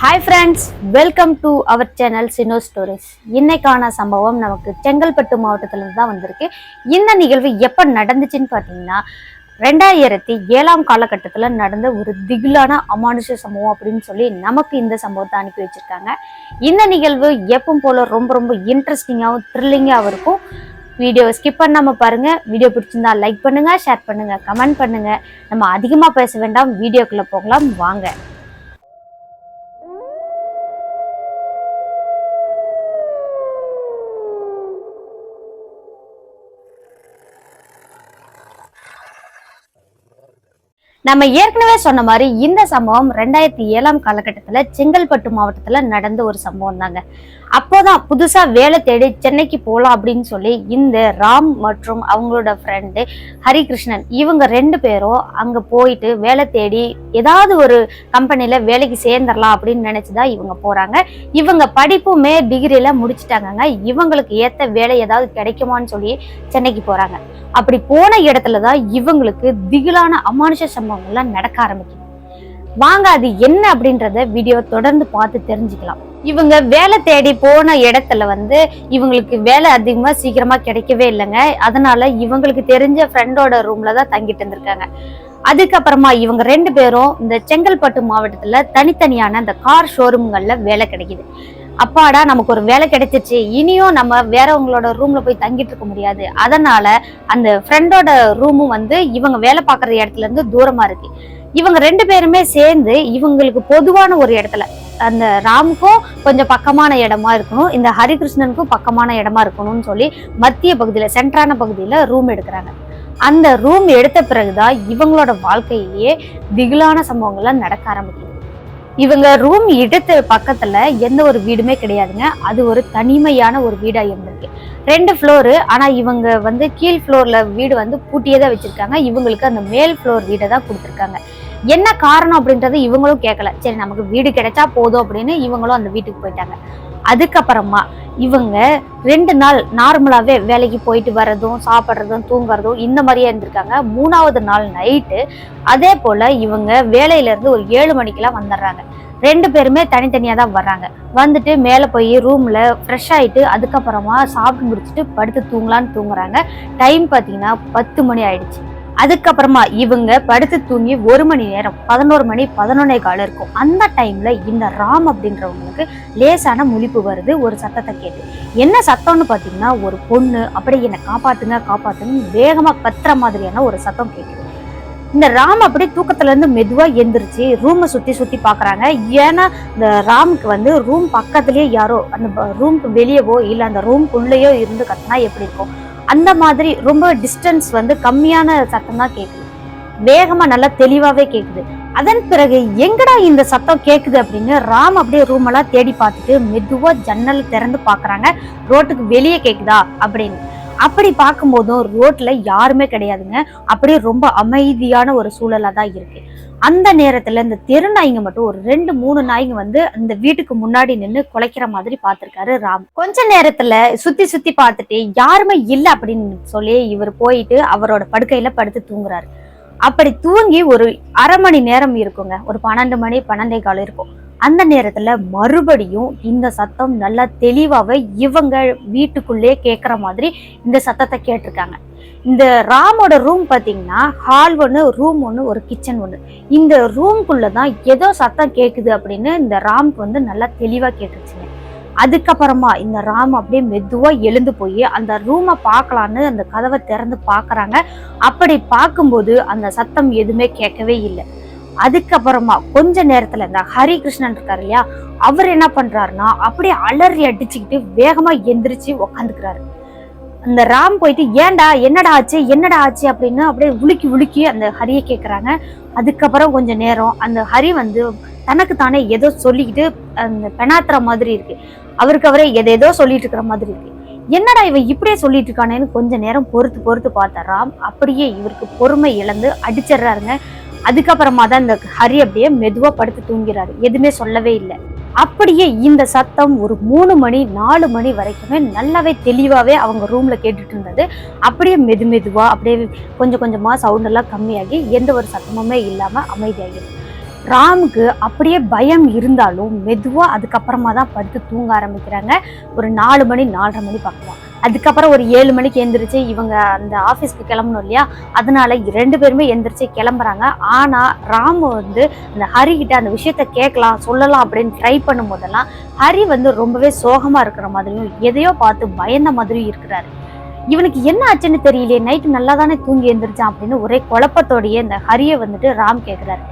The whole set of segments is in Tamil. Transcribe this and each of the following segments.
Hi friends welcome to our channel சினோ stories இன்னைக்கான சம்பவம் நமக்கு செங்கல்பட்டு மாவட்டத்திலிருந்து தான் வந்திருக்கு. இந்த நிகழ்வு எப்போ நடந்துச்சுன்னு பார்த்தீங்கன்னா ரெண்டாயிரத்தி ஏழாம் காலகட்டத்தில் நடந்த ஒரு திகிலான அமானுஷ சம்பவம் அப்படின்னு சொல்லி நமக்கு இந்த சம்பவத்தை அனுப்பி வச்சுருக்காங்க. இந்த நிகழ்வு எப்பவும் போல் ரொம்ப ரொம்ப இன்ட்ரெஸ்டிங்காகவும் த்ரில்லிங்காகவும் இருக்கும். வீடியோ ஸ்கிப் பண்ணாமல் பாருங்கள் வீடியோ பிடிச்சிருந்தா லைக் பண்ணுங்கள் ஷேர் பண்ணுங்கள் கமெண்ட் பண்ணுங்கள் நம்ம அதிகமாக பேச வேண்டாம். வீடியோக்குள்ளே போகலாம். வாங்க. நம்ம ஏற்கனவே சொன்ன மாதிரி இந்த சம்பவம் ரெண்டாயிரத்தி ஏழாம் காலகட்டத்தில் செங்கல்பட்டு மாவட்டத்தில் நடந்த ஒரு சம்பவம் தாங்க. அப்போதான் புதுசா வேலை தேடி சென்னைக்கு போகலாம் அப்படின்னு சொல்லி இந்த ராம் மற்றும் அவங்களோட ஃப்ரெண்டு ஹரிகிருஷ்ணன் இவங்க ரெண்டு பேரும் அங்க போயிட்டு வேலை தேடி ஏதாவது ஒரு கம்பெனியில் வேலைக்கு சேர்ந்துடலாம் அப்படின்னு நினைச்சுதான் இவங்க போறாங்க. இவங்க படிப்புமே டிகிரியில முடிச்சிட்டாங்கங்க. இவங்களுக்கு ஏத்த வேலை ஏதாவது கிடைக்குமான்னு சொல்லி சென்னைக்கு போறாங்க. அப்படி போன இடத்துல தான் இவங்களுக்கு திகிலான அமானுஷ சம்பவங்கள்லாம் நடக்க ஆரம்பிக்கும் வாங்க அது என்ன அப்படின்றத வீடியோ தொடர்ந்து பார்த்து தெரிஞ்சுக்கலாம். இவங்க வேலை தேடி போன இடத்துல வந்து இவங்களுக்கு வேலை அதிகமா சீக்கிரமா கிடைக்கவே இல்லைங்க. அதனால இவங்களுக்கு தெரிஞ்ச ஃப்ரெண்டோட ரூம்ல தான் தங்கிட்டு இருந்திருக்காங்க. அதுக்கப்புறமா இவங்க ரெண்டு பேரும் இந்த செங்கல்பட்டு மாவட்டத்துல தனித்தனியான அந்த கார் ஷோரூம்கள்ல வேலை கிடைக்குது. அப்பாடா நமக்கு ஒரு வேலை கிடைச்சிச்சு இனியும் நம்ம வேறவங்களோட ரூம்ல போய் தங்கிட்டு இருக்க முடியாது. அதனால அந்த ஃப்ரெண்டோட ரூமும் வந்து இவங்க வேலை பார்க்குற இடத்துல இருந்து தூரமா இருக்கு. இவங்க ரெண்டு பேருமே சேர்ந்து இவங்களுக்கு பொதுவான ஒரு இடத்துல அந்த ராமுக்கும் கொஞ்சம் பக்கமான இடமா இருக்கணும் இந்த ஹரிகிருஷ்ணனுக்கும் பக்கமான இடமா இருக்கணும்னு சொல்லி மத்திய பகுதியில சென்ட்ரான பகுதியில ரூம் எடுக்கிறாங்க. அந்த ரூம் எடுத்த பிறகுதான் இவங்களோட வாழ்க்கையிலேயே திகிலான சம்பவங்கள்லாம் நடக்க ஆரம்பிக்குது. இவங்க ரூம் எடுத்த பக்கத்துல எந்த ஒரு வீடுமே கிடையாதுங்க. அது ஒரு தனிமையான ஒரு வீடா இருந்திருக்கு. ரெண்டு ஃப்ளோரு ஆனா இவங்க வந்து கீழ் ஃப்ளோர்ல வீடு வந்து பூட்டியே தான் வச்சிருக்காங்க. இவங்களுக்கு அந்த மேல் ஃப்ளோர் வீடை தான் கொடுத்துருக்காங்க. என்ன காரணம் அப்படின்றது இவங்களும் கேட்கல. சரி நமக்கு வீடு கிடைச்சா போதும் அப்படின்னு இவங்களும் அந்த வீட்டுக்கு போயிட்டாங்க. அதுக்கப்புறமா இவங்க ரெண்டு நாள் நார்மலாவே வேலைக்கு போயிட்டு வர்றதும் சாப்பிட்றதும் தூங்குறதும் இந்த மாதிரியே இருந்திருக்காங்க. மூணாவது நாள் நைட்டு அதே போல இவங்க வேலையில இருந்து ஒரு ஏழு மணிக்கெல்லாம் வந்துடுறாங்க. ரெண்டு பேருமே தனித்தனியா தான் வர்றாங்க. வந்துட்டு மேலே போய் ரூமில் ஃப்ரெஷ் ஆயிட்டு அதுக்கப்புறமா சாப்பிட்டு முடிச்சுட்டு படுத்து தூங்கலான்னு தூங்குறாங்க. டைம் பார்த்தீங்கன்னா பத்து மணி ஆயிடுச்சு. அதுக்கப்புறமா இவங்க படுத்து தூங்கி ஒரு மணி நேரம் பதினோரு மணி பதினொன்னே காலம் இருக்கும். அந்த டைம்ல இந்த ராம் அப்படின்றவங்களுக்கு லேசான முழிப்பு வருது ஒரு சத்தத்தை கேட்டு. என்ன சத்தம்னு பார்த்தீங்கன்னா ஒரு பொண்ணு அப்படியே என்னை காப்பாத்துங்க காப்பாத்துங்க வேகமா கத்துற மாதிரியான ஒரு சத்தம் கேட்குது இந்த ராம் அப்படியே தூக்கத்துல இருந்து மெதுவா எந்திரிச்சு ரூமை சுத்தி சுத்தி பாக்குறாங்க. ஏன்னா இந்த ராமுக்கு வந்து ரூம் பக்கத்துலயே யாரோ அந்த ரூம்க்கு வெளியவோ இல்ல அந்த ரூம்குள்ளேயோ இருந்து கத்துனா எப்படி இருக்கும்? அந்த மாதிரி ரொம்ப டிஸ்டன்ஸ் வந்து கம்மியான சத்தம் தான் கேட்குது வேகமாக நல்லா தெளிவாகவே கேட்குது அதன் பிறகு எங்கடா இந்த சத்தம் கேட்குது அப்படின்னு ராம் அப்படியே ரூமெல்லாம் தேடி பார்த்துட்டு மெதுவாக ஜன்னல் திறந்து பார்க்குறாங்க. ரோட்டுக்கு வெளியே கேட்குதா அப்படின்னு. அப்படி பார்க்கும்போதும் ரோட்ல யாருமே கிடையாதுங்க. அப்படியே ரொம்ப அமைதியான ஒரு சூழலா தான் இருக்கு. அந்த நேரத்துல இந்த தெரு நாய்ங்க மட்டும் ஒரு ரெண்டு மூணு நாய்ங்க வந்து அந்த வீட்டுக்கு முன்னாடி நின்று குலைக்கிற மாதிரி பார்த்திருக்காரு ராம். கொஞ்ச நேரத்துல சுத்தி சுத்தி பார்த்துட்டு யாருமே இல்லை அப்படின்னு சொல்லி இவர் போயிட்டு அவரோட படுக்கையில படுத்து தூங்குறாரு. அப்படி தூங்கி ஒரு அரை மணி நேரம் இருக்குங்க. ஒரு பன்னெண்டு மணி பன்னெண்டே காலம் இருக்கும். அந்த நேரத்துல மறுபடியும் இந்த சத்தம் நல்லா தெளிவாவே இவங்க வீட்டுக்குள்ளே கேட்குற மாதிரி இந்த சத்தத்தை கேட்டிருக்காங்க. இந்த ராமோட ரூம் பார்த்தீங்கன்னா ஹால் ஒன்று ரூம் ஒன்று ஒரு கிச்சன் ஒன்று இந்த ரூம்குள்ளே தான் ஏதோ சத்தம் கேட்குது அப்படின்னு இந்த ராம்க்கு வந்து நல்லா தெளிவாக கேட்டுருச்சுங்க. அதுக்கப்புறமா இந்த ராம் அப்படியே மெதுவாக எழுந்து போய் அந்த ரூமை பார்க்கலான்னு அந்த கதவை திறந்து பார்க்குறாங்க அப்படி பார்க்கும்போது அந்த சத்தம் எதுவுமே கேட்கவே இல்லை. அதுக்கப்புறமா கொஞ்ச நேரத்துல இந்த ஹரிகிருஷ்ணன் இருக்காரு இல்லையா அவர் என்ன பண்றாருன்னா அப்படியே அலறி அடிச்சுக்கிட்டு வேகமா எந்திரிச்சு உக்காந்துக்கிறாரு. அந்த ராம் போயிட்டு ஏன்டா என்னடா ஆச்சு என்னடா ஆச்சு? அப்படின்னு அப்படியே உலுக்கி உலுக்கி அந்த ஹரியை கேட்குறாங்க அதுக்கப்புறம் கொஞ்ச நேரம் அந்த ஹரி வந்து தனக்கு தானே ஏதோ சொல்லிக்கிட்டு அந்த பெணாத்துற மாதிரி இருக்கு. அவருக்கு அவரே எதை சொல்லிட்டு இருக்கிற மாதிரி இருக்கு. என்னடா இவன் இப்படியே சொல்லிட்டு இருக்கானேன்னு கொஞ்ச நேரம் பொறுத்து பொறுத்து பார்த்தா ராம் அப்படியே இவருக்கு பொறுமை இழந்து அடிச்சிடுறாருங்க. அதுக்கப்புறமா தான் இந்த ஹரி அப்படியே மெதுவா படுத்து தூங்கிறாரு. எதுவுமே சொல்லவே இல்லை. அப்படியே இந்த சத்தம் ஒரு மூணு மணி நாலு மணி வரைக்குமே நல்லாவே தெளிவாகவே அவங்க ரூமில் கேட்டுட்டு இருந்தது. அப்படியே மெது மெதுவாக அப்படியே கொஞ்சம் கொஞ்சமாக சவுண்டெல்லாம் கம்மியாகி எந்த ஒரு சத்தமுமே இல்லாமல் அமைதியாகிடும் ராமுக்கு அப்படியே பயம் இருந்தாலும் மெதுவாக அதுக்கப்புறமா தான் படுத்து தூங்க ஆரம்பிக்கிறாங்க. ஒரு நாலு மணி நாலரை மணி பார்க்கலாம். அதுக்கப்புறம் ஒரு ஏழு மணிக்கு எந்திரிச்சு இவங்க அந்த ஆஃபீஸ்க்கு கிளம்பணும் இல்லையா? அதனால ரெண்டு பேருமே எந்திரிச்சு கிளம்புறாங்க. ஆனால் ராம் வந்து அந்த ஹரி அந்த விஷயத்த கேட்கலாம் சொல்லலாம் அப்படின்னு ட்ரை பண்ணும் போதெல்லாம் ஹரி வந்து ரொம்பவே சோகமாக இருக்கிற மாதிரியும் எதையோ பார்த்து பயந்த மாதிரியும் இருக்கிறாரு. இவனுக்கு என்ன ஆச்சுன்னு தெரியலையே நைட்டு நல்லா தானே தூங்கி எந்திரிச்சான் அப்படின்னு ஒரே குழப்பத்தோடையே இந்த ஹரியை வந்துட்டு ராம் கேட்குறாரு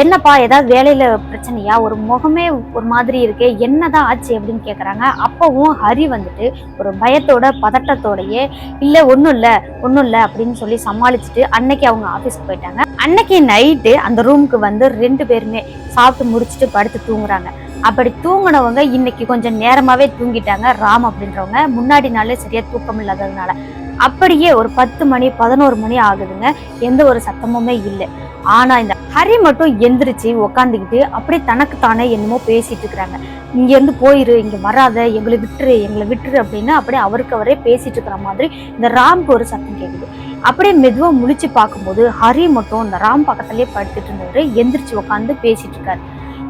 என்னப்பா ஏதாவது வேலையில பிரச்சனையா? ஒரு முகமே ஒரு மாதிரி இருக்கே என்னதான் ஆச்சு அப்படின்னு கேக்குறாங்க. அப்பவும் ஹரி வந்துட்டு ஒரு பயத்தோட பதட்டத்தோடயே இல்ல ஒன்றும் இல்ல ஒன்றும் இல்ல அப்படின்னு சொல்லி சமாளிச்சுட்டு அன்னைக்கு அவங்க ஆஃபீஸ்க்கு போயிட்டாங்க. அன்னைக்கு நைட்டு அந்த ரூமுக்கு வந்து ரெண்டு பேருமே சாப்பிட்டு முடிச்சுட்டு படுத்து தூங்குறாங்க. அப்படி தூங்குனவங்க இன்னைக்கு கொஞ்சம் நேரமாவே தூங்கிட்டாங்க ராம் அப்படின்றவங்க. முன்னாடி நாளே சரியா தூக்கம் இல்லாததுனால. அப்படியே ஒரு பத்து மணி பதினோரு மணி ஆகுதுங்க. எந்த ஒரு சத்தமுமே இல்லை. ஆனா இந்த ஹரி மட்டும் எந்திரிச்சு உக்காந்துக்கிட்டு அப்படியே தனக்கு தானே என்னமோ பேசிட்டு இருக்கிறாங்க. இங்க இருந்து போயிரு இங்க வராத எங்களை விட்டுரு எங்களை விட்டுரு அப்படின்னு அப்படியே அவருக்கு அவரே பேசிட்டு இருக்கிற மாதிரி இந்த ராம்க்கு ஒரு சத்தம் கேட்குது அப்படியே மெதுவா முழிச்சு பார்க்கும்போது ஹரி மட்டும் இந்த ராம் பக்கத்துலயே படுத்துட்டு இருந்தவரு எந்திரிச்சு உட்காந்து பேசிட்டு இருக்காரு.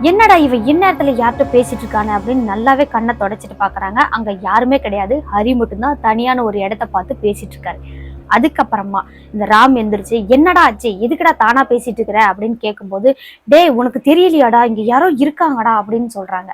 என்னடா இவ இந்நேரத்துல யார்கிட்ட பேசிட்டு இருக்கானு அப்படின்னு நல்லாவே கண்ணை தொடச்சிட்டு பாக்குறாங்க. அங்க யாருமே கிடையாது. ஹரி மட்டும்தான் தனியான ஒரு இடத்த பார்த்து பேசிட்டு இருக்காரு. அதுக்கப்புறமா இந்த ராம் எந்திரிச்சு என்னடா ஆச்சு எதுக்குடா தானா பேசிட்டு இருக்கிற? அப்படின்னு கேட்கும்போது டேய் உனக்கு தெரியலையாடா இங்க யாரோ இருக்காங்கடா அப்படின்னு சொல்றாங்க.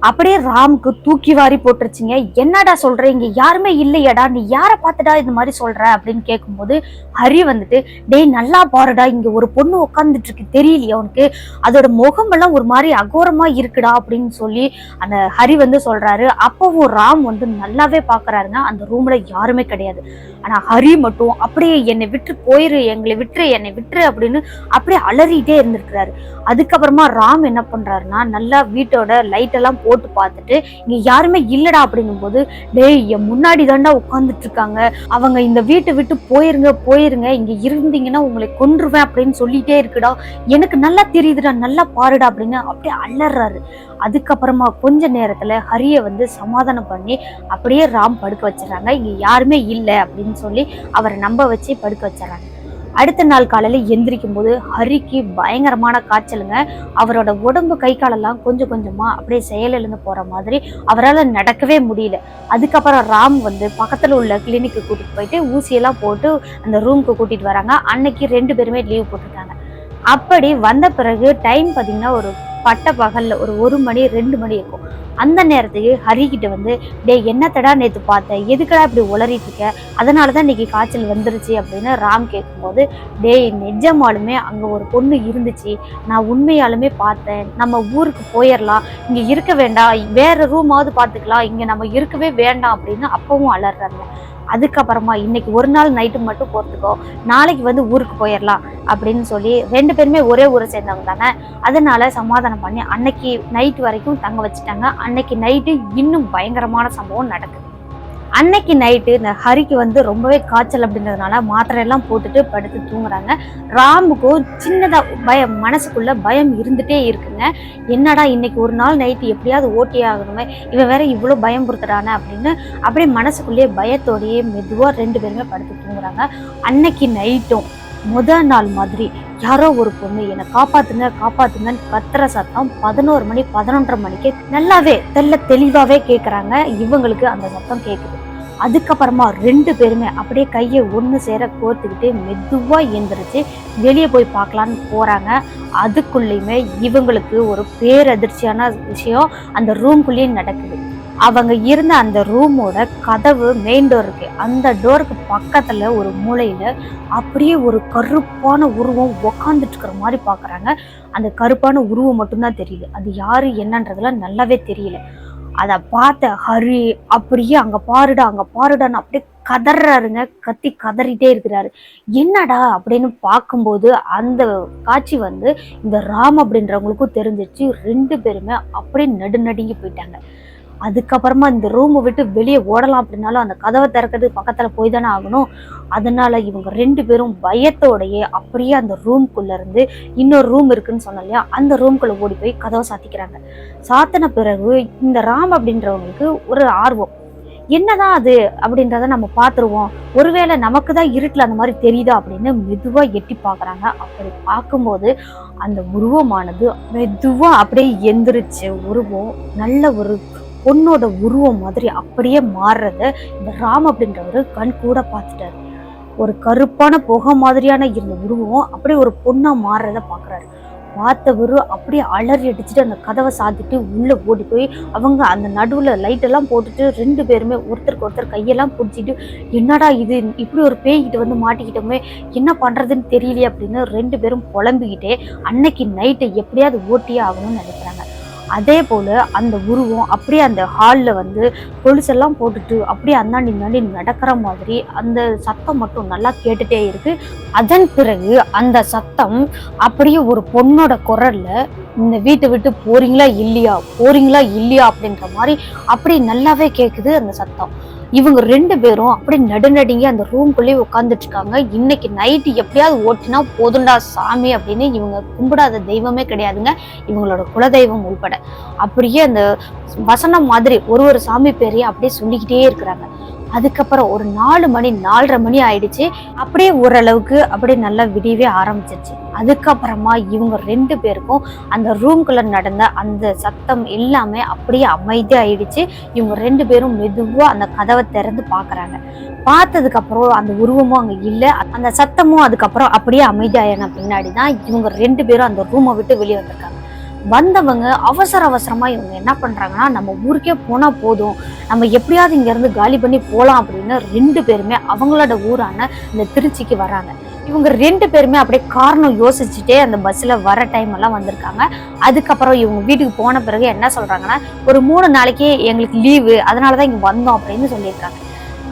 அப்படியே ராம்க்கு தூக்கி வாரி போட்டுருச்சுங்க. என்னடா சொல்ற? இங்க யாருமே இல்லையாடா நீ யாரை பார்த்துடா இந்த மாதிரி சொல்ற? அப்படின்னு கேட்கும்போது ஹரி வந்துட்டு டேய் நல்லா பாருடா இங்க ஒரு பொண்ணு உட்காந்துட்டு இருக்கு தெரியலையா உனக்கு? அதோட முகமெல்லாம் ஒரு மாதிரி அகோரமா இருக்குடா அப்படின்னு சொல்லி அந்த ஹரி வந்து சொல்றாரு. அப்பவும் ராம் வந்து நல்லாவே பாக்குறாருங்க. அந்த ரூம்ல யாருமே கிடையாது. ஆனா ஹரி மட்டும் அப்படியே என்னை விட்டு போயிரு எங்களை விட்டுரு என்னை விட்டுரு அப்படின்னு அப்படியே அலறிட்டே இருந்திருக்கிறாரு. அதுக்கப்புறமா ராம் என்ன பண்றாருன்னா நல்லா வீட்டோட லைட் எல்லாம் போட்டு பார்த்துட்டு இங்க யாருமே இல்லடா அப்படிங்கும்போது டேய் என் முன்னாடி தாண்டா உட்காந்துட்டு இருக்காங்க. அவங்க இந்த வீட்டை விட்டு போயிருங்க போயிருங்க இங்க இருந்தீங்கன்னா உங்களை கொன்றுவேன் அப்படின்னு சொல்லிட்டே இருக்குடா. எனக்கு நல்லா தெரியுதுடா நல்லா பாருடா அப்படின்னு அப்படியே அலறாரு. அதுக்கப்புறமா கொஞ்ச நேரத்தில் ஹரியை வந்து சமாதானம் பண்ணி அப்படியே ராம் படுக்க வச்சிடறாங்க. இங்கே யாருமே இல்லை அப்படின்னு சொல்லி அவரை நம்ப வச்சு படுக்க வச்சிடறாங்க. அடுத்த நாள் காலையில் எந்திரிக்கும் போது ஹரிக்கு பயங்கரமான காய்ச்சலுங்க. அவரோட உடம்பு கை காலெல்லாம் கொஞ்சம் கொஞ்சமாக அப்படியே செயலிழந்து போகிற மாதிரி அவரால் நடக்கவே முடியல. அதுக்கப்புறம் ராம் வந்து பக்கத்தில் உள்ள கிளினிக்கு கூட்டிகிட்டு போயிட்டு ஊசியெல்லாம் போட்டு அந்த ரூமுக்கு கூட்டிகிட்டு வராங்க. அன்னைக்கு ரெண்டு பேருமே லீவ் போட்டிருக்காங்க. அப்படி வந்த பிறகு டைம் பார்த்தீங்கன்னா ஒரு பட்ட பகலில் ஒரு ஒரு மணி ரெண்டு மணி இருக்கும். அந்த நேரத்துக்கு ஹரிக்கிட்ட வந்து டேய் என்னத்தடா நேற்று பார்த்தேன் எதுக்கடா இப்படி உளறிட்டு இருக்க? அதனால தான் இன்னைக்கு காய்ச்சல் வந்துருச்சு அப்படின்னு ராம் கேட்கும்போது டேய் நிஜமாலுமே அங்கே ஒரு பொண்ணு இருந்துச்சு. நான் உண்மையாலுமே பார்த்தேன். நம்ம ஊருக்கு போயிடலாம் இங்கே இருக்க வேண்டாம். வேற ரூமாவது பார்த்துக்கலாம். இங்கே நம்ம இருக்கவே வேண்டாம் அப்படின்னு அப்பவும் அலறாங்க. அதுக்கப்புறமா இன்னைக்கு ஒரு நாள் நைட்டு மட்டும் போகிறதுக்கோ நாளைக்கு வந்து ஊருக்கு போயிடலாம் அப்படின்னு சொல்லி ரெண்டு பேருமே ஒரே ஊரை சேர்ந்தவங்க தானே. அதனால சமாதானம் பண்ணி அன்னைக்கு நைட் வரைக்கும் தங்க வச்சுட்டாங்க. அன்னைக்கு நைட்டு இன்னும் பயங்கரமான சம்பவம் நடக்குது. அன்னைக்கு நைட்டு இந்த ஹரிக்கு வந்து ரொம்பவே காய்ச்சல் அப்படின்றதுனால மாத்திரை எல்லாம் போட்டுட்டு படுத்து தூங்குறாங்க. ராமுக்கும் சின்னதாக பயம் மனசுக்குள்ள பயம் இருந்துட்டே இருக்குங்க. என்னடா இன்னைக்கு ஒரு நாள் நைட்டு எப்படியாவது ஓட்டி ஆகணுமே இவன் வேற இவ்வளோ பயம் பொறுத்துறானே அப்படின்னு அப்படியே மனசுக்குள்ளேயே பயத்தோடயே மெதுவாக ரெண்டு பேருமே படுத்து தூங்குறாங்க. அன்னைக்கு நைட்டும் முத நாள் மாதிரி யாரோ ஒரு பொண்ணு என்னை காப்பாத்துங்க காப்பாத்துங்கன்னு கத்துற சத்தம் பதினோரு மணி பதினொன்றரை மணிக்கு நல்லாவே தெல்ல தெளிவாகவே கேட்குறாங்க இவங்களுக்கு அந்த சத்தம் கேட்குது அதுக்கப்புறமா ரெண்டு பேருமே அப்படியே கையை ஒன்று சேர கோர்த்துக்கிட்டு மெதுவாக எந்திரிச்சு வெளியே போய் பார்க்கலான்னு போகிறாங்க அதுக்குள்ளேயுமே இவங்களுக்கு ஒரு பேரதிர்ச்சியான விஷயம் அந்த ரூம்குள்ளேயே நடக்குது. அவங்க இருந்த அந்த ரூமோட கதவு மெயின் டோர் இருக்கு. அந்த டோருக்கு பக்கத்துல ஒரு மூலையில அப்படியே ஒரு கருப்பான உருவம் உக்காந்துட்டு இருக்கிற மாதிரி பாக்குறாங்க அந்த கருப்பான உருவம் மட்டும்தான் தெரியுது. அது யாரு என்னன்றதுலாம் நல்லாவே தெரியல. அதை பார்த்த ஹரி அப்படியே அங்கே பாருடா அங்கே பாருடான்னு அப்படியே கதறாருங்க. கத்தி கதறிட்டே இருக்கிறாரு. என்னடா அப்படின்னு பார்க்கும்போது அந்த காட்சி வந்து இந்த ராம் அப்படின்றவங்களுக்கும் தெரிஞ்சிச்சு. ரெண்டு பேருமே அப்படியே நடுநடுங்கி போயிட்டாங்க. அதுக்கப்புறமா இந்த ரூமை விட்டு வெளியே ஓடலாம் அப்படின்னாலும் அந்த கதவை திறக்கிறது பக்கத்தில் போய் தானே ஆகணும். அதனால இவங்க ரெண்டு பேரும் பயத்தோடையே அப்படியே அந்த ரூம்குள்ளே இருந்து இன்னொரு ரூம் இருக்குன்னு சொன்னோம் இல்லையா? அந்த ரூம்குள்ளே ஓடி போய் கதவை சாத்திக்கிறாங்க. சாத்தின பிறகு இந்த ராம் அப்படின்றவங்களுக்கு ஒரு ஆர்வம். என்னதான் அது அப்படின்றத நம்ம பார்த்துருவோம். ஒருவேளை நமக்கு தான் இருட்டில் அந்த மாதிரி தெரியுதா அப்படின்னு மெதுவாக எட்டி பார்க்குறாங்க. அப்படி பார்க்கும்போது அந்த உருவமானது மெதுவாக அப்படியே எந்திரிச்சு உருவம் நல்ல ஒரு பொண்ணோட உருவம் மாதிரி அப்படியே மாறுறத இந்த ராம் அப்படின்றவரு கண் கூட பார்த்துட்டாரு. ஒரு கருப்பான புகை மாதிரியான இருந்த உருவம் அப்படியே ஒரு பொண்ணாக மாறுறத பார்க்குறாரு. பார்த்தவர் அப்படியே அலறி அடிச்சுட்டு அந்த கதவை சாத்திட்டு உள்ளே ஓடி போய் அவங்க அந்த நடுவில் லைட்டெல்லாம் போட்டுட்டு ரெண்டு பேருமே ஒருத்தருக்கு ஒருத்தர் கையெல்லாம் பிடிச்சிட்டு என்னடா இது? இப்படி ஒரு பேய்கிட்ட வந்து மாட்டிக்கிட்டோமே என்ன பண்ணுறதுன்னு தெரியலையே அப்படின்னு ரெண்டு பேரும் புலம்பிக்கிட்டே அன்னைக்கு நைட்டை எப்படியாவது ஓட்டியே ஆகணும்னு நினைக்கிறாங்க. அதே போல் அந்த உருவம் அப்படியே அந்த ஹாலில் வந்து கொலுசெல்லாம் போட்டுட்டு அப்படியே அந்தாண்டி இந்தாண்டி நடக்கிற மாதிரி அந்த சத்தம் மட்டும் நல்லா கேட்டுட்டே இருக்கு. அதன் பிறகு அந்த சத்தம் அப்படியே ஒரு பொண்ணோட குரல்ல இந்த வீட்டை விட்டு போறீங்களா இல்லையா? போறீங்களா இல்லையா? அப்படின்ற மாதிரி அப்படி நல்லாவே கேட்குது அந்த சத்தம். இவங்க ரெண்டு பேரும் அப்படி நடுநடுங்கி அந்த ரூம்குள்ளேயே உட்காந்துட்டு இருக்காங்க இன்னைக்கு நைட்டு எப்படியாவது ஓட்டினா போதுண்டா சாமி அப்படின்னு இவங்க கும்பிடாத தெய்வமே கிடையாதுங்க. இவங்களோட குலதெய்வம் உள்பட. அப்படியே அந்த வசனம் மாதிரி ஒரு ஒரு சாமி பேரையும் அப்படியே சொல்லிக்கிட்டே இருக்கிறாங்க. அதுக்கப்புறம் ஒரு நாலு மணி நாலரை மணி ஆயிடுச்சு. அப்படியே ஓரளவுக்கு அப்படியே நல்லா விடியவே ஆரம்பிச்சிருச்சு. அதுக்கப்புறமா இவங்க ரெண்டு பேருக்கும் அந்த ரூம்குள்ள நடந்த அந்த சத்தம் எல்லாமே அப்படியே அமைதி ஆயிடுச்சு இவங்க ரெண்டு பேரும் மெதுவாக அந்த கதவை திறந்து பார்க்குறாங்க பார்த்ததுக்கப்புறம் அந்த உருவமும் அங்கே இல்லை. அந்த சத்தமும் அதுக்கப்புறம் அப்படியே அமைதியாயின பின்னாடி தான் இவங்க ரெண்டு பேரும் அந்த ரூமை விட்டு வெளியே வந்திருக்காங்க. வந்தவங்க அவசர அவசரமாக இவங்க என்ன பண்ணுறாங்கன்னா நம்ம ஊருக்கே போனால் போதும். நம்ம எப்படியாவது இங்கேருந்து காலி பண்ணி போகலாம் அப்படின்னு ரெண்டு பேருமே அவங்களோட ஊரான இந்த திருச்சிக்கு வராங்க இவங்க ரெண்டு பேருமே அப்படியே காரணம் யோசிச்சுட்டே அந்த பஸ்ஸில் வர டைம் எல்லாம் வந்திருக்காங்க. அதுக்கப்புறம் இவங்க வீட்டுக்கு போன பிறகு என்ன சொல்கிறாங்கன்னா ஒரு மூணு நாளைக்கு எங்களுக்கு லீவு அதனால தான் இங்கே வந்தோம் அப்படின்னு சொல்லியிருக்காங்க.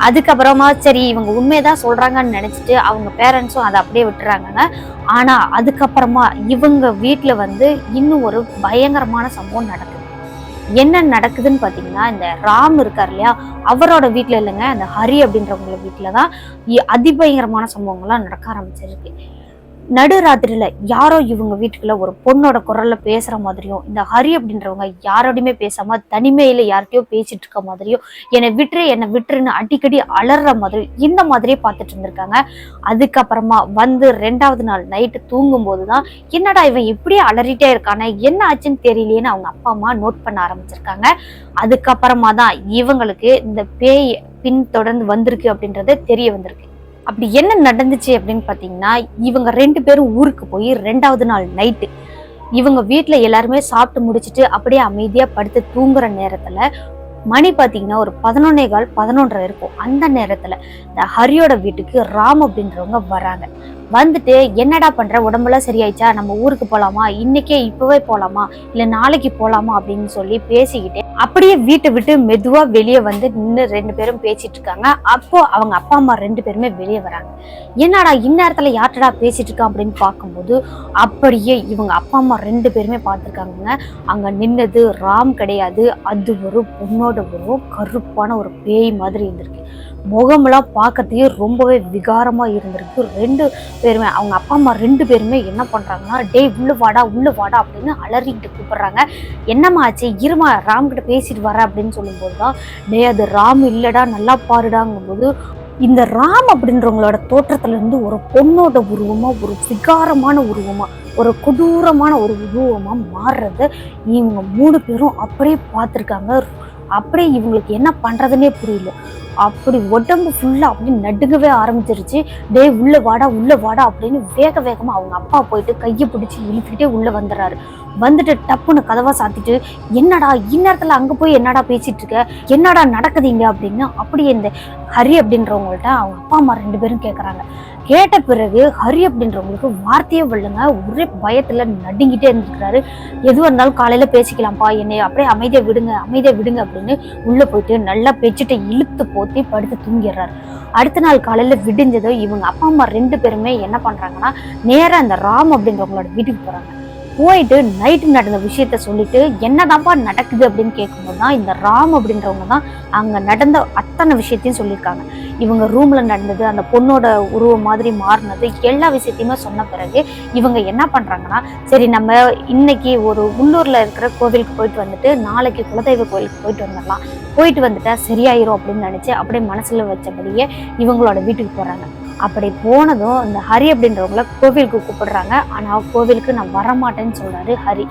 அதுக்கப்புறமா சரி இவங்க உண்மையதான் சொல்றாங்கன்னு நினைச்சிட்டு அவங்க பேரண்ட்ஸும் அதை அப்படியே விட்டுறாங்கங்க. ஆனா அதுக்கப்புறமா இவங்க வீட்டுல வந்து இன்னும் ஒரு பயங்கரமான சம்பவம் நடக்குது. என்ன நடக்குதுன்னு பாத்தீங்கன்னா இந்த ராம் இருக்கார் இல்லையா? அவரோட வீட்டில் இல்லைங்க அந்த ஹரி அப்படின்றவங்க வீட்டுல தான் அதிபயங்கரமான சம்பவங்கள்லாம் நடக்க ஆரம்பிச்சிருக்கு. நடுராத்திரியில் யாரோ இவங்க வீட்டுக்குள்ள ஒரு பொண்ணோட குரல்ல பேசுற மாதிரியும் இந்த ஹரி அப்படின்றவங்க யாரோடையுமே பேசாம தனிமையில யார்கிட்டயோ பேசிட்டு இருக்க மாதிரியும் என்னை விட்டுரு என்னை விட்டுருன்னு அடிக்கடி அலற மாதிரி இந்த மாதிரியே பார்த்துட்டு இருந்திருக்காங்க. அதுக்கப்புறமா வந்து ரெண்டாவது நாள் நைட்டு தூங்கும் போதுதான் என்னடா இவன் இப்படியே அலறிட்டே இருக்கானே என்ன ஆச்சுன்னு தெரியலையேன்னு அவங்க அப்பா அம்மா நோட் பண்ண ஆரம்பிச்சிருக்காங்க. அதுக்கப்புறமா தான் இவங்களுக்கு இந்த பேய் பின் தொடர்ந்து வந்திருக்கு அப்படின்றது தெரிய வந்திருக்கு. அப்படி என்ன நடந்துச்சு அப்படின்னு பார்த்தீங்கன்னா இவங்க ரெண்டு பேரும் ஊருக்கு போய் ரெண்டாவது நாள் நைட்டு இவங்க வீட்டில் எல்லாருமே சாப்பிட்டு முடிச்சிட்டு அப்படியே அமைதியாக படுத்து தூங்குற நேரத்தில் மணி பார்த்தீங்கன்னா ஒரு பதினொன்னே கால் பதினொன்றரை இருக்கும். அந்த நேரத்தில் இந்த ஹரியோட வீட்டுக்கு ராம் அப்படின்றவங்க வராங்க. வந்துட்டு என்னடா பண்ற? உடம்பெல்லாம் சரியாயிச்சா நம்ம ஊருக்கு போலாமா? இன்னைக்கே இப்பவே போலாமா? இல்ல நாளைக்கு போலாமா? அப்படின்னு சொல்லி பேசிக்கிட்டே அப்படியே வீட்டை விட்டு மெதுவா வெளியே வந்து நின்று ரெண்டு பேரும் பேசிட்டு இருக்காங்க. அப்போ அவங்க அப்பா அம்மா ரெண்டு பேருமே வெளியே வராங்க. என்னடா இந்நேரத்துல யார்ட்டடா பேசிட்டு இருக்கான் அப்படின்னு பார்க்கும்போது அப்படியே இவங்க அப்பா அம்மா ரெண்டு பேருமே பார்த்துருக்காங்க அங்க நின்னது ராம் கிடையாது. அது ஒரு பொண்ணோட ஒரு கருப்பான ஒரு பேய் மாதிரி இருந்திருக்கு. முகமெல்லாம் பார்க்கறதுக்கே ரொம்பவே விகாரமா இருந்திருக்கு. ரெண்டு பேருமே அவங்க அப்பா அம்மா ரெண்டு பேருமே என்ன பண்ணுறாங்கன்னா டேய் உள்ளு வாடா உள்ளு வாடா அப்படின்னு அலறிக்கிட்டு கூப்பிட்றாங்க. என்னம்மா ஆச்சு? இருமா ராம் கிட்ட பேசிட்டு வர அப்படின்னு சொல்லும்போது தான் டேய் அது ராம் இல்லைடா நல்லா பாருடாங்கும்போது இந்த ராம் அப்படின்றவங்களோட தோற்றத்துலேருந்து ஒரு பொண்ணோட உருவமாக ஒரு விகாரமான உருவமாக ஒரு கொடூரமான ஒரு உருவமாக மாறுறத இவங்க மூணு பேரும் அப்படியே பார்த்துருக்காங்க. அப்படியே இவங்களுக்கு என்ன பண்ணுறதுனே புரியல. அப்படி உடம்பு ஃபுல்லாக அப்படி நடுங்கவே ஆரம்பிச்சிருச்சு. டேய் உள்ளே வாடா உள்ளே வாடா அப்படின்னு வேக வேகமாக அவங்க அப்பா போயிட்டு கையை பிடிச்சி இழுத்துக்கிட்டே உள்ளே வந்துடுறாரு. வந்துட்டு டப்புன்னு கதவை சாத்திட்டு என்னடா இந்நேரத்தில் அங்கே போய் என்னடா பேசிகிட்டு இருக்க என்னடா நடக்குதுங்க? அப்படின்னு அப்படியே இந்த ஹரி அப்படின்றவங்கள்ட்ட அவங்க அப்பா அம்மா ரெண்டு பேரும் கேட்குறாங்க கேட்ட பிறகு ஹரி அப்படின்றவங்களுக்கு வார்த்தையே வரலங்க. ஒரே பயத்தில் நடுங்கிட்டே இருந்துக்கிறாரு. எதுவாக இருந்தாலும் காலையில் பேசிக்கலாம்ப்பா என்னை அப்படியே அமைதியாக விடுங்க அமைதியாக விடுங்க அப்படின்னு உள்ளே போயிட்டு நல்லா பேச்சுட்டு இழுத்து போத்தி படுத்து தூங்கிடுறாரு. அடுத்த நாள் காலையில விடிஞ்சதோ இவங்க அப்பா அம்மா ரெண்டு பேருமே என்ன பண்றாங்கன்னா நேரா அந்த ராம் அப்படின்றவங்களோட வீட்டுக்கு போறாங்க. போயிட்டு நைட்டு நடந்த விஷயத்த சொல்லிட்டு என்னதான்ப்பா நடக்குது அப்படின்னு கேட்கும்போது தான் இந்த ராம் அப்படின்றவங்க தான் அங்கே நடந்த அத்தனை விஷயத்தையும் சொல்லியிருக்காங்க. இவங்க ரூமில் நடந்தது அந்த பொண்ணோட உருவம் மாதிரி மாறினது எல்லா விஷயத்தையுமே சொன்ன பிறகு இவங்க என்ன பண்ணுறாங்கன்னா சரி நம்ம இன்னைக்கு ஒரு உள்ளூரில் இருக்கிற கோவிலுக்கு போயிட்டு வந்துட்டு நாளைக்கு குலதெய்வ கோவிலுக்கு போயிட்டு வந்துடலாம். போயிட்டு வந்துட்டா சரியாயிரும் அப்படின்னு நினச்சி அப்படியே மனசில் வச்சபடியே இவங்களோட வீட்டுக்கு போகிறாங்க அப்படி போனதும் இந்த ஹரி அப்படின்றவங்கள கோவிலுக்கு கூப்பிடுறாங்க. ஆனால் கோவிலுக்கு நான் வரமாட்டேன்னு சொல்கிறாரு ஹரி.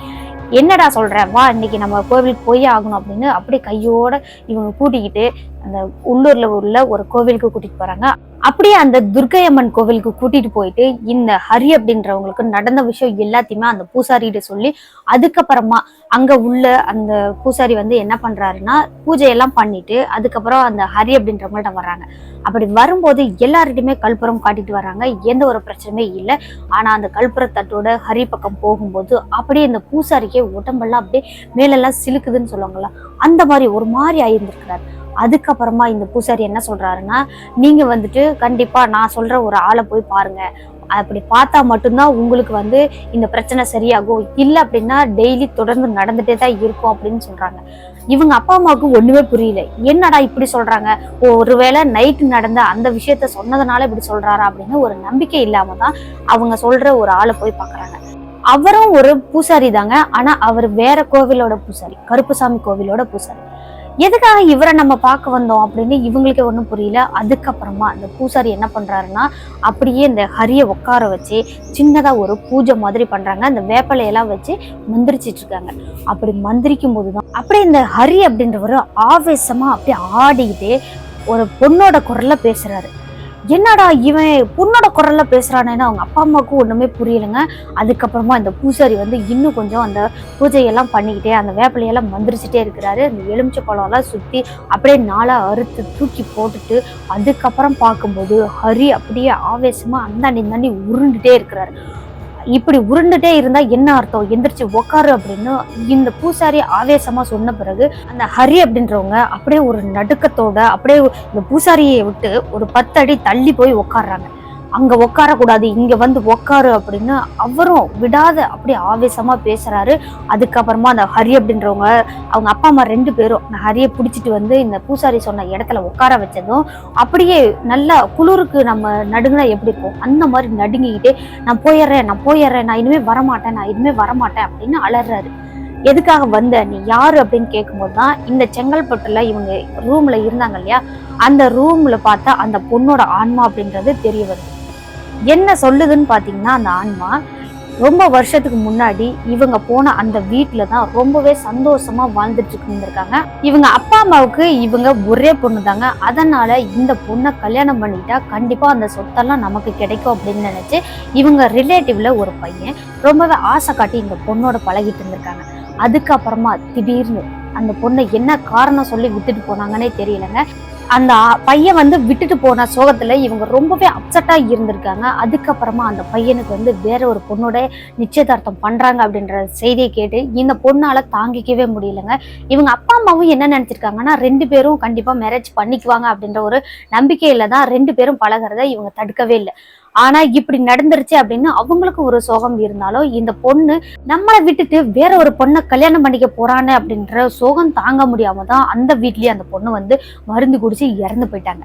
என்னடா சொல்கிற வா இன்னைக்கு நம்ம கோவிலுக்கு போய் ஆகணும் அப்படின்னு அப்படியே கையோட இவங்க கூட்டிக்கிட்டு அந்த உள்ளூரில் உள்ள ஒரு கோவிலுக்கு கூட்டிகிட்டு போகிறாங்க அப்படியே அந்த துர்க்கை அம்மன் கோவிலுக்கு கூட்டிட்டு போயிட்டு இந்த ஹரி அப்படின்றவங்களுக்கு நடந்த விஷயம் எல்லாத்தையுமே அந்த பூசாரிகிட்ட சொல்லி அதுக்கப்புறமா அங்க உள்ள அந்த பூசாரி வந்து என்ன பண்றாருன்னா பூஜையெல்லாம் பண்ணிட்டு அதுக்கப்புறம் அந்த ஹரி அப்படின்றவங்கள்ட்ட வர்றாங்க. அப்படி வரும்போது எல்லார்கிட்டயுமே கல்புரம் காட்டிட்டு வர்றாங்க. எந்த ஒரு பிரச்சனையுமே இல்லை. ஆனா அந்த கல்புர தட்டோட ஹரி பக்கம் போகும்போது அப்படியே இந்த பூசாரிக்கே உடம்பெல்லாம் அப்படியே மேலெல்லாம் சிலுக்குதுன்னு சொல்லுவாங்கல்ல அந்த மாதிரி ஒரு மாதிரி ஆயிருந்திருக்கிறாரு. அதுக்கப்புறமா இந்த பூசாரி என்ன சொல்றாருன்னா நீங்க வந்துட்டு கண்டிப்பா நான் சொல்ற ஒரு ஆளை போய் பாருங்க. அப்படி பார்த்தா மட்டும்தான் உங்களுக்கு வந்து இந்த பிரச்சனை சரியாகும். இல்லை அப்படின்னா டெய்லி தொடர்ந்து நடந்துட்டே தான் இருக்கும் அப்படின்னு சொல்றாங்க. இவங்க அப்பா அம்மாவுக்கு ஒண்ணுமே புரியல. என்னடா இப்படி சொல்றாங்க? ஓ, ஒருவேளை நைட்டு நடந்த அந்த விஷயத்த சொன்னதுனால இப்படி சொல்கிறாரா அப்படின்னு ஒரு நம்பிக்கை இல்லாமல் தான் அவங்க சொல்ற ஒரு ஆளை போய் பார்க்குறாங்க அவரும் ஒரு பூசாரி தாங்க. ஆனா அவர் வேற கோவிலோட பூசாரி. கருப்புசாமி கோவிலோட பூசாரி. எதுக்காக இவரை நம்ம பார்க்க வந்தோம் அப்படின்னு இவங்களுக்கு ஒன்றும் புரியல. அதுக்கப்புறமா அந்த பூசாரி என்ன பண்ணுறாருன்னா அப்படியே இந்த ஹரியை உட்கார வச்சு சின்னதாக ஒரு பூஜை மாதிரி பண்ணுறாங்க அந்த வேப்பலையெல்லாம் வச்சு மந்திரிச்சிட்டு இருக்காங்க. அப்படி மந்திரிக்கும் போது தான் அப்படியே இந்த ஹரி அப்படின்றவர் ஆவேசமாக அப்படியே ஆடிக்கிட்டே ஒரு பொண்ணோட குரலில் பேசுகிறாரு என்னடா இவன் பொண்ணோட குரல்ல பேசுறானேன்னு அவங்க அப்பா அம்மாவுக்கும் ஒண்ணுமே புரியலைங்க. அதுக்கப்புறமா இந்த பூசாரி வந்து இன்னும் கொஞ்சம் அந்த பூஜையெல்லாம் பண்ணிக்கிட்டே அந்த வேப்பிலையெல்லாம் மந்திரிச்சுட்டே இருக்கிறாரு. அந்த எலுமிச்சை பழம்லாம் சுத்தி அப்படியே நாளா அறுத்து தூக்கி போட்டுட்டு அதுக்கப்புறம் பார்க்கும்போது ஹரி அப்படியே ஆவேசமா அந்தாண்டி தாண்டி உருண்டுட்டே இருக்கிறாரு. இப்படி உருண்டுட்டே இருந்தா என்ன அர்த்தம்? எந்திரிச்சு உக்காரு அப்படின்னு இந்த பூசாரி ஆவேசமா சொன்ன பிறகு அந்த ஹரி அப்படின்றவங்க அப்படியே ஒரு நடுக்கத்தோட அப்படியே இந்த பூசாரியை விட்டு ஒரு பத்து அடி தள்ளி போய் உக்காடுறாங்க அங்கே உட்காரக்கூடாது இங்கே வந்து உட்காரு அப்படின்னு அவரும் விடாத அப்படியே ஆவேசமாக பேசுகிறாரு அதுக்கப்புறமா அந்த ஹரி அப்படின்றவங்க அவங்க அப்பா அம்மா ரெண்டு பேரும் அந்த ஹரியை பிடிச்சிட்டு வந்து இந்த பூசாரி சொன்ன இடத்துல உட்கார வச்சதும் அப்படியே நல்லா குளிருக்கு நம்ம நடுங்கினா எப்படி இருக்கும்? அந்த மாதிரி நடுங்கிக்கிட்டே நான் போயிடுறேன் நான் போயிடுறேன் நான் இனிமேல் வரமாட்டேன் நான் இனிமேல் வரமாட்டேன் அப்படின்னு அலறாரு. எதுக்காக வந்த? நீ யாரு அப்படின்னு கேட்கும்போது தான் இந்த செங்கல்பட்டுல இவங்க ரூம்ல இருந்தாங்க இல்லையா? அந்த ரூம்ல பார்த்தா அந்த பொண்ணோட ஆன்மா அப்படின்றது தெரிய வருது. என்ன சொல்லுதுன்னு பார்த்தீங்கன்னா அந்த ஆன்மா ரொம்ப வருஷத்துக்கு முன்னாடி இவங்க போன அந்த வீட்டில் தான் ரொம்பவே சந்தோஷமா வாழ்ந்துட்டு இருந்திருக்காங்க. இவங்க அப்பா அம்மாவுக்கு இவங்க ஒரே பொண்ணு தாங்க. அதனால இந்த பொண்ணை கல்யாணம் பண்ணிட்டா கண்டிப்பா அந்த சொத்தெல்லாம் நமக்கு கிடைக்கும் அப்படின்னு நினைச்சு இவங்க ரிலேட்டிவ்ல ஒரு பையன் ரொம்பவே ஆசை காட்டி இந்த பொண்ணோட பழகிட்டு இருந்திருக்காங்க. அதுக்கப்புறமா திடீர்னு அந்த பொண்ணை என்ன காரணம் சொல்லி விட்டுட்டு போனாங்கன்னே தெரியலங்க. அந்த பையன் வந்து விட்டுட்டு போன சோகத்துல இவங்க ரொம்பவே அப்செட்டா இருந்திருக்காங்க. அதுக்கப்புறமா அந்த பையனுக்கு வந்து வேற ஒரு பொண்ணோட நிச்சயதார்த்தம் பண்றாங்க அப்படின்ற செய்தியை கேட்டு இந்த பொண்ணால தாங்கிக்கவே முடியலங்க. இவங்க அப்பா அம்மாவும் என்ன நினைச்சிருக்காங்கன்னா ரெண்டு பேரும் கண்டிப்பா மேரேஜ் பண்ணிக்குவாங்க அப்படின்ற ஒரு நம்பிக்கையில தான் ரெண்டு பேரும் பழகிறத இவங்க தடுக்கவே இல்லை. ஆனா இப்படி நடந்துருச்சு அப்படின்னு அவங்களுக்கு ஒரு சோகம் இருந்தாலும் இந்த பொண்ணு நம்மளை விட்டுட்டு வேற ஒரு பொண்ணை கல்யாணம் பண்ணிக்க போறானே அப்படின்ற சோகம் தாங்க முடியாம தான் அந்த வீட்லயே அந்த பொண்ணு வந்து மருந்து குடிச்சு இறந்து போயிட்டாங்க.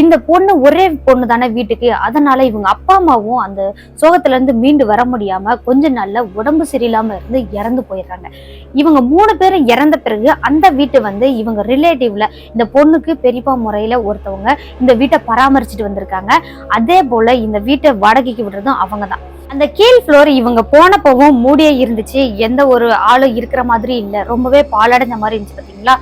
இந்த பொண்ணு ஒரே பொண்ணு தானே வீட்டுக்கு. அதனால இவங்க அப்பா அம்மாவும் அந்த சோகத்துல இருந்து மீண்டு வர முடியாம கொஞ்ச நாள்ல உடம்பு சரியில்லாம இருந்து இறந்து போயிடுறாங்க. இவங்க மூணு பேரும் இறந்த பிறகு அந்த வீட்டு வந்து இவங்க ரிலேட்டிவ்ல இந்த பொண்ணுக்கு பெரியப்பா முறையில ஒருத்தவங்க இந்த வீட்டை பராமரிச்சுட்டு வந்திருக்காங்க. அதே போல இந்த வீட்டை வாடகைக்கு விடுறதும் அவங்க தான் அந்த கீழ் ஃப்ளோர் இவங்க போனப்பவும் மூடியே இருந்துச்சு. எந்த ஒரு ஆளும் இருக்கிற மாதிரி இல்லை. ரொம்பவே பாலடைஞ்ச மாதிரி இருந்துச்சு பார்த்தீங்களா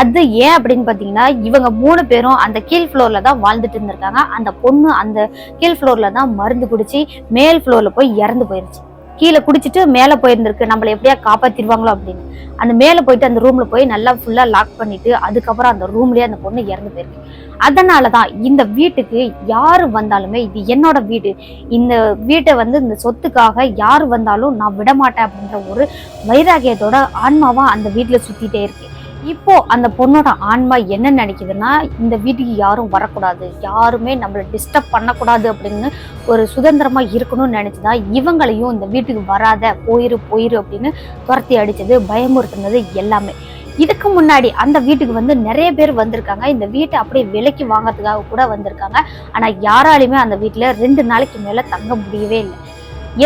அது ஏன் அப்படின்னு பார்த்தீங்கன்னா இவங்க மூணு பேரும் அந்த கீழ் ஃப்ளோரில் தான் வாழ்ந்துட்டு இருந்திருக்காங்க. அந்த பொண்ணு அந்த கீழ் ஃப்ளோரில் தான் மருந்து குடிச்சு மேல் ஃப்ளோரில் போய் இறந்து போயிருச்சு. கீழே குடிச்சிட்டு மேலே போயிருந்திருக்கு. நம்மளை எப்படியா காப்பாத்திடுவாங்களோ அப்படின்னு. அந்த மேலே போயிட்டு அந்த ரூம்ல போய் நல்லா ஃபுல்லா லாக் பண்ணிட்டு அதுக்கப்புறம் அந்த ரூம்லயே அந்த பொண்ணு இறந்து போயிருக்கு. அதனால தான் இந்த வீட்டுக்கு யாரு வந்தாலுமே இது என்னோட வீடு. இந்த வீட்டை வந்து இந்த சொத்துக்காக யார் வந்தாலும் நான் விட மாட்டேன் அப்படின்ற ஒரு வைராகியத்தோட ஆன்மாவா அந்த வீட்டுல சுத்திட்டே இருக்கு. இப்போ அந்த பொண்ணோட ஆன்மா என்ன நினைக்குதுன்னா இந்த வீட்டுக்கு யாரும் வரக்கூடாது யாருமே நம்மளை டிஸ்டர்ப் பண்ணக்கூடாது அப்படின்னு ஒரு சுதந்திரமா இருக்கணும்னு நினைச்சுதான் இவங்களையும் இந்த வீட்டுக்கு வராத போயிரு போயிரு அப்படின்னு துரத்தி அடிச்சது பயமுறுத்துனது எல்லாமே. இதுக்கு முன்னாடி அந்த வீட்டுக்கு வந்து நிறைய பேர் வந்திருக்காங்க. இந்த வீட்டை அப்படியே விலைக்கு வாங்கறதுக்காக கூட வந்திருக்காங்க. ஆனா யாராலையுமே அந்த வீட்டுல ரெண்டு நாளைக்கு மேல தங்க முடியவே இல்லை.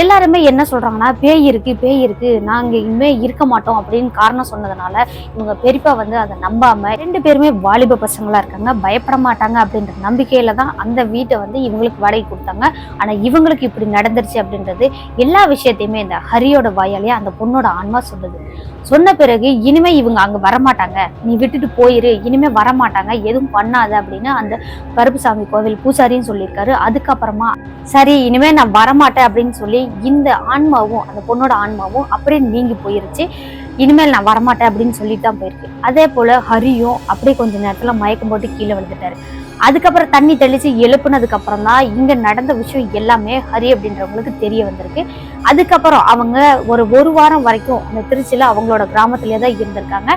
எல்லாருமே என்ன சொல்கிறாங்கன்னா பேய் இருக்குது பேய் இருக்குது நாங்கள் இனிமே இருக்க மாட்டோம் அப்படின்னு காரணம் சொன்னதுனால இவங்க பெரியப்பா வந்து அதை நம்பாமல் ரெண்டு பேருமே வாலிப பசங்களாக இருக்காங்க பயப்பட மாட்டாங்க அப்படின்ற நம்பிக்கையில் தான் அந்த வீட்டை வந்து இவங்களுக்கு வாடகை கொடுத்தாங்க. ஆனால் இவங்களுக்கு இப்படி நடந்துருச்சு அப்படின்றது எல்லா விஷயத்தையுமே இந்த ஹரியோட வாயாலேயே அந்த பொண்ணோட ஆன்மா சொல்லுது. சொன்ன பிறகு இனிமே இவங்க அங்கே வரமாட்டாங்க. நீ விட்டுட்டு போயிரு இனிமே வரமாட்டாங்க எதுவும் பண்ணாத அப்படின்னு அந்த கருப்புசாமி கோவில் பூசாரின்னு சொல்லியிருக்காரு. அதுக்கப்புறமா சரி இனிமே நான் வரமாட்டேன் அப்படின்னு சொல்லி இந்த ஆன்மாவும் அந்த பொண்ணோட ஆன்மாவும் அப்படியே நீங்கி போயிருச்சு. இனிமேல் நான் வரமாட்டேன் அப்படின்னு சொல்லிட்டு தான் போயிருக்கு. அதே போல ஹரியும் அப்படியே கொஞ்ச நேரத்துல மயக்கம் போட்டு கீழே விழுந்துட்டாரு. அதுக்கப்புறம் தண்ணி தெளிச்சு எழுப்புனதுக்கு அப்புறம் தான் இங்க நடந்த விஷயம் எல்லாமே ஹரி அப்படின்றவங்களுக்கு தெரிய வந்திருக்கு. அதுக்கப்புறம் அவங்க ஒரு ஒரு வாரம் வரைக்கும் அந்த திருச்சியில அவங்களோட கிராமத்திலே தான் இருந்திருக்காங்க.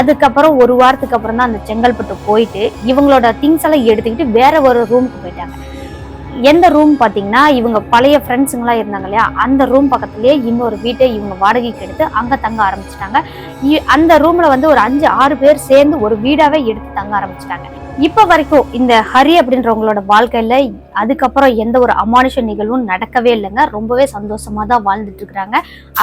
அதுக்கப்புறம் ஒரு வாரத்துக்கு அப்புறம் தான் அந்த செங்கல்பட்டு போயிட்டு இவங்களோட திங்ஸ் எல்லாம் எடுத்துக்கிட்டு வேற ஒரு ரூமுக்கு போயிட்டாங்க. எந்த ரூம் பார்த்தீங்கன்னா இவங்க பழைய ஃப்ரெண்ட்ஸுங்களா இருந்தாங்க இல்லையா? அந்த ரூம் பக்கத்துலேயே இன்னொரு வீட்டை இவங்க வாடகைக்கு எடுத்து அங்கே தங்க ஆரம்பிச்சிட்டாங்க. இ- அந்த ரூம்ல வந்து ஒரு அஞ்சு ஆறு பேர் சேர்ந்து ஒரு வீடாவே எடுத்து தங்க ஆரம்பிச்சிட்டாங்க. இப்போ வரைக்கும் இந்த ஹரி அப்படின்றவங்களோட வாழ்க்கையில அதுக்கப்புறம் எந்த ஒரு அமானுஷ நிகழ்வும் நடக்கவே இல்லைங்க. ரொம்பவே சந்தோஷமா தான் வாழ்ந்துட்டு இருக்கிறாங்க.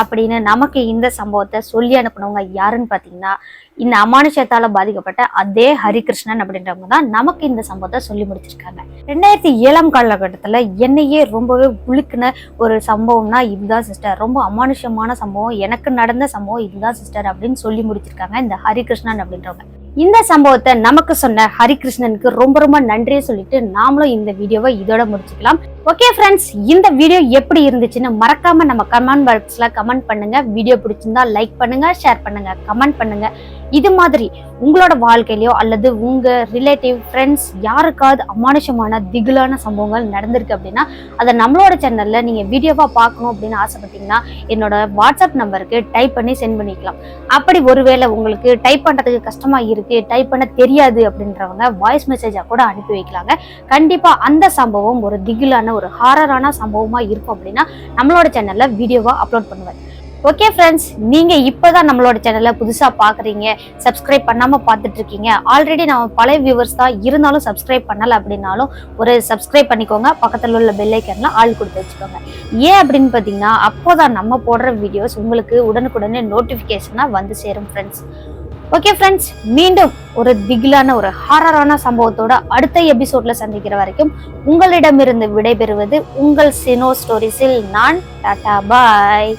அப்படின்னு நமக்கு இந்த சம்பவத்தை சொல்லி அனுப்புனவங்க யாருன்னு பார்த்தீங்கன்னா இந்த அமானுஷத்தால பாதிக்கப்பட்ட அதே ஹரிகிருஷ்ணன் அப்படின்றவங்க தான் நமக்கு இந்த சம்பவத்தை சொல்லி முடிச்சிருக்காங்க. ரெண்டாயிரத்தி ஏழாம் காலகட்டத்துல என்னையே ரொம்பவே உழுக்குன ஒரு சம்பவம்னா இதுதான் சிஸ்டர் ரொம்ப அமானுஷமான சம்பவம் எனக்கு நடந்த சம்பவம் இதுதான் சிஸ்டர் அப்படின்னு சொல்லி முடிச்சிருக்காங்க இந்த ஹரிகிருஷ்ணன் அப்படின்றவங்க. இந்த சம்பவத்தை நமக்கு சொன்ன ஹரிகிருஷ்ணனுக்கு ரொம்ப ரொம்ப நன்றியை சொல்லிட்டு நாமளும் இந்த வீடியோவை இதோட முடிச்சுக்கலாம். ஓகே ஃப்ரெண்ட்ஸ் இந்த வீடியோ எப்படி இருந்துச்சுன்னு மறக்காம நம்ம கமெண்ட் பாக்ஸ்ல கமெண்ட் பண்ணுங்க. வீடியோ பிடிச்சிருந்தா லைக் பண்ணுங்க ஷேர் பண்ணுங்க கமெண்ட் பண்ணுங்க. இது மாதிரி உங்களோட வாழ்க்கையிலையோ அல்லது உங்கள் ரிலேட்டிவ் ஃப்ரெண்ட்ஸ் யாருக்காவது அமானுஷமான திகிலான சம்பவங்கள் நடந்திருக்கு அப்படின்னா அதை நம்மளோட சேனலில் நீங்கள் வீடியோவாக பார்க்கணும் அப்படின்னு ஆசைப்பட்டீங்கன்னா என்னோட வாட்ஸ்அப் நம்பருக்கு டைப் பண்ணி சென்ட் பண்ணிக்கலாம். அப்படி ஒருவேளை உங்களுக்கு டைப் பண்ணுறதுக்கு கஷ்டமாக இருக்குது டைப் பண்ண தெரியாது அப்படின்றவங்க வாய்ஸ் மெசேஜாக கூட அனுப்பி வைக்கலாங்க. கண்டிப்பாக அந்த சம்பவம் ஒரு திகிலான ஒரு ஹாரரான சம்பவமாக இருக்கும் அப்படின்னா நம்மளோட சேனலில் வீடியோவாக அப்லோட் பண்ணுவேன். ஓகே ஃப்ரெண்ட்ஸ் நீங்கள் இப்போ தான் நம்மளோட சேனலை புதுசாக பார்க்குறீங்க சப்ஸ்கிரைப் பண்ணாமல் பார்த்துட்டு இருக்கீங்க ஆல்ரெடி நம்ம பழைய வியூவர்ஸ் தான் இருந்தாலும் சப்ஸ்கிரைப் பண்ணலை அப்படின்னாலும் ஒரு சப்ஸ்கிரைப் பண்ணிக்கோங்க. பக்கத்தில் உள்ள பெல்லைக்கன்லாம் ஆள் கொடுத்து வச்சுக்கோங்க. ஏன் அப்படின்னு பார்த்தீங்கன்னா அப்போதான் நம்ம போடுற வீடியோஸ் உங்களுக்கு உடனுக்குடனே நோட்டிஃபிகேஷனாக வந்து சேரும் ஃப்ரெண்ட்ஸ் ஓகே ஃப்ரெண்ட்ஸ் மீண்டும் ஒரு திகிலான ஒரு ஹாரரான சம்பவத்தோட அடுத்த எபிசோட்ல சந்திக்கிற வரைக்கும் உங்களிடமிருந்து விடைபெறுவது உங்கள் சினோ ஸ்டோரிஸில் நான். டாடா பாய்.